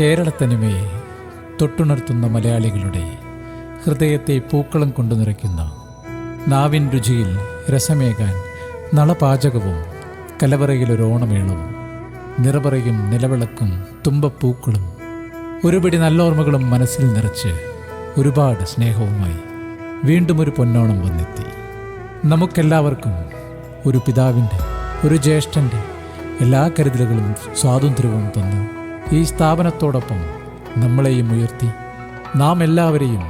കേരളത്തനിമയെ തൊട്ടുണർത്തുന്ന മലയാളികളുടെ ഹൃദയത്തെ പൂക്കളം കൊണ്ടു നിറയ്ക്കുന്ന നാവിൻ രുചിയിൽ രസമേകാൻ നളപാചകവും കലവറയിലൊരോണമേളവും നിറപറയും നിലവിളക്കും തുമ്പപ്പൂക്കളും ഒരുപിടി നല്ലോർമ്മകളും മനസ്സിൽ നിറച്ച് ഒരുപാട് സ്നേഹവുമായി വീണ്ടും ഒരു പൊന്നോണം വന്നെത്തി. നമുക്കെല്ലാവർക്കും ഒരു പിതാവിന്റെ ഒരു ജ്യേഷ്ഠന്റെ എല്ലാ കരുതലുകളും സ്വാതന്ത്ര്യവും തന്ന്. ഈ സ്ഥാപനത്തോടൊപ്പം നമ്മളെയും ഉയർത്തി നാം എല്ലാവരെയും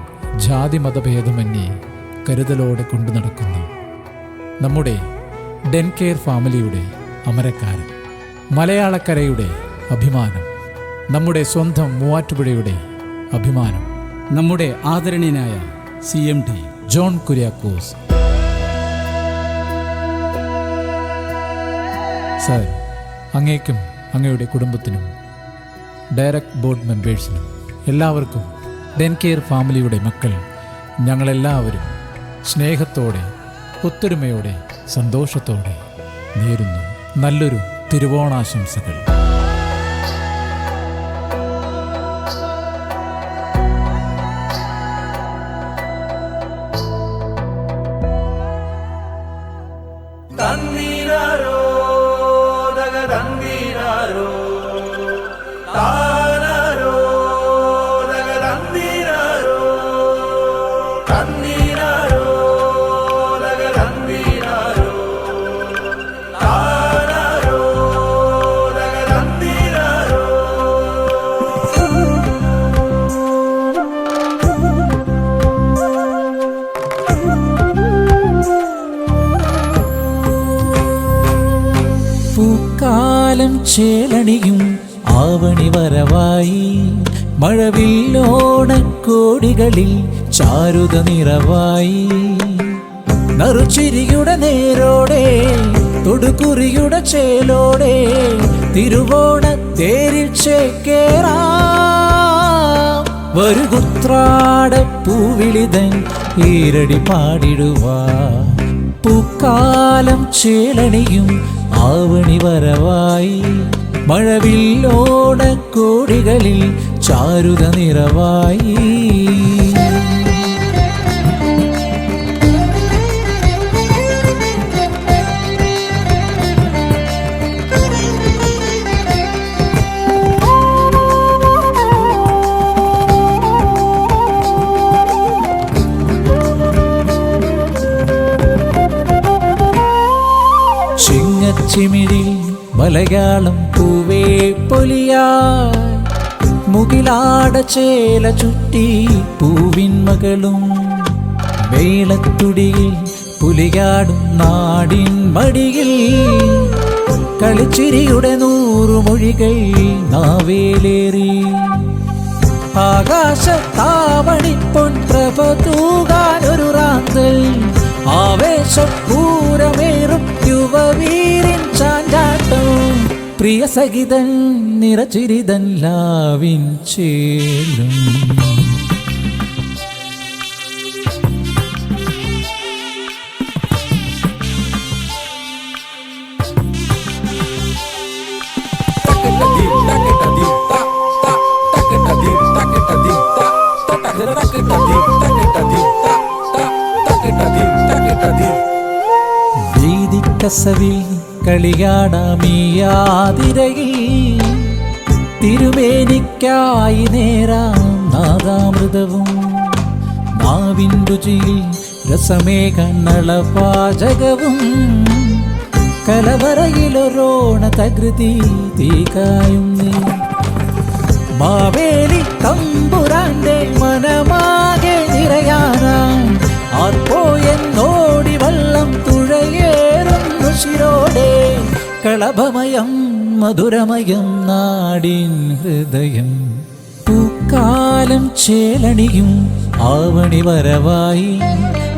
ജാതി മതഭേദമന്യേ കരുതലോടെ കൊണ്ടു നടക്കുന്ന. നമ്മുടെ ഡെൻ കെയർ ഫാമിലിയുടെ അമരക്കാരൻ മലയാളക്കരയുടെ അഭിമാനം നമ്മുടെ സ്വന്തം മൂവാറ്റുപുഴയുടെ അഭിമാനം നമ്മുടെ ആദരണീയനായ C M D John Kuriakose. Sir അങ്ങേക്കും അങ്ങയുടെ കുടുംബത്തിനും ഡയറക്ട് ബോർഡ് മെമ്പേഴ്സിനും എല്ലാവർക്കും ഡെൻ കെയർ ഫാമിലിയുടെ മക്കൾ ഞങ്ങളെല്ലാവരും സ്നേഹത്തോടെ ഒത്തൊരുമയോടെ സന്തോഷത്തോടെ നേരുന്നു. നല്ലൊരു തിരുവോണാശംസകൾ. തന്നീരാരോ തന്നീരാരോ പൂക്കാലം ചേലണിയും ആവണി വരവായി. മഴവില്ലോണക്കോടികളിൽ ചാരുത നിറവായി. നറുചിരിയുടെ നേരോടെ തൊടുകുറിയുടെ ചേലോടെ തിരുവോണ തേരിൽ ചേക്കേറാ. പൂവിളിതൻ ഈരടി പാടിടുവാ. പൂക്കാലം ചേലണിയും ആവണി വരവായി. മഴവിൽ കോടികളിൽ ചാരുത നിറവായി. ചിങ്ങച്ചിമിഴി മലയാളം പൂവേ പൊലിയായി. മുകിലാട ചേല ചുറ്റി പൂവിൻ മകളും മേളത്തുടിയിൽ പുലിയാടും നാടിൻ മടിയിൽ. കളിച്ചിരിയുടെ നൂറു മൊഴികൾ നാവേലേറി ആകാശത്താവണിപ്പൊൻ പ്രഭ റാന്തൽ. ആവേശപൂരമേറും ചാഞ്ചാട്ടം പ്രിയ സഹിതൻ നിറചിരിതൻ ലാവിൻ ചേലും കളിയാടാമീയാതിരയിൽ തിരുമേനിക്കായി നേരാം നാദാമൃതവും. നാവിൻ രുചിയിൽ രസമേകന്നളപാചകവും കലവറയിലൊരോണ തകൃതി തീകായും നീ മാവേലി തമ്പുരാന്റെ മനമാകെ കളഭമയം മധുരമയം നാടിൻ ഹൃദയം. പൂക്കാലം ചേലണിയും ആവണി വരവായി.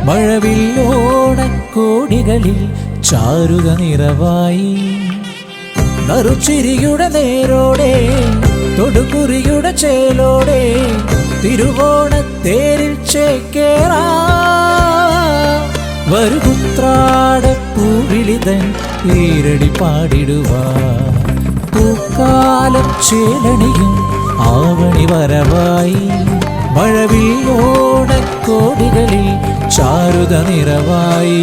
മഴവില്ലോടക്കോടികളിൽ ചാരുക നിറവായി. നറുചിരിയുടെ നേരോടെ തൊടുകുറിയുടെ ചേലോടെ തിരുവോണത്തേരിൽ ചേക്കേറാ. വരുപുത്രാട പൂവിളിതൻ ഈരടി പാടിടുവാ പൂക്കാലം ചേലണിയും ആവണി വരവായി. മഴവിൽ ഓടക്കോടികളിൽ ചാരുത നിറവായി.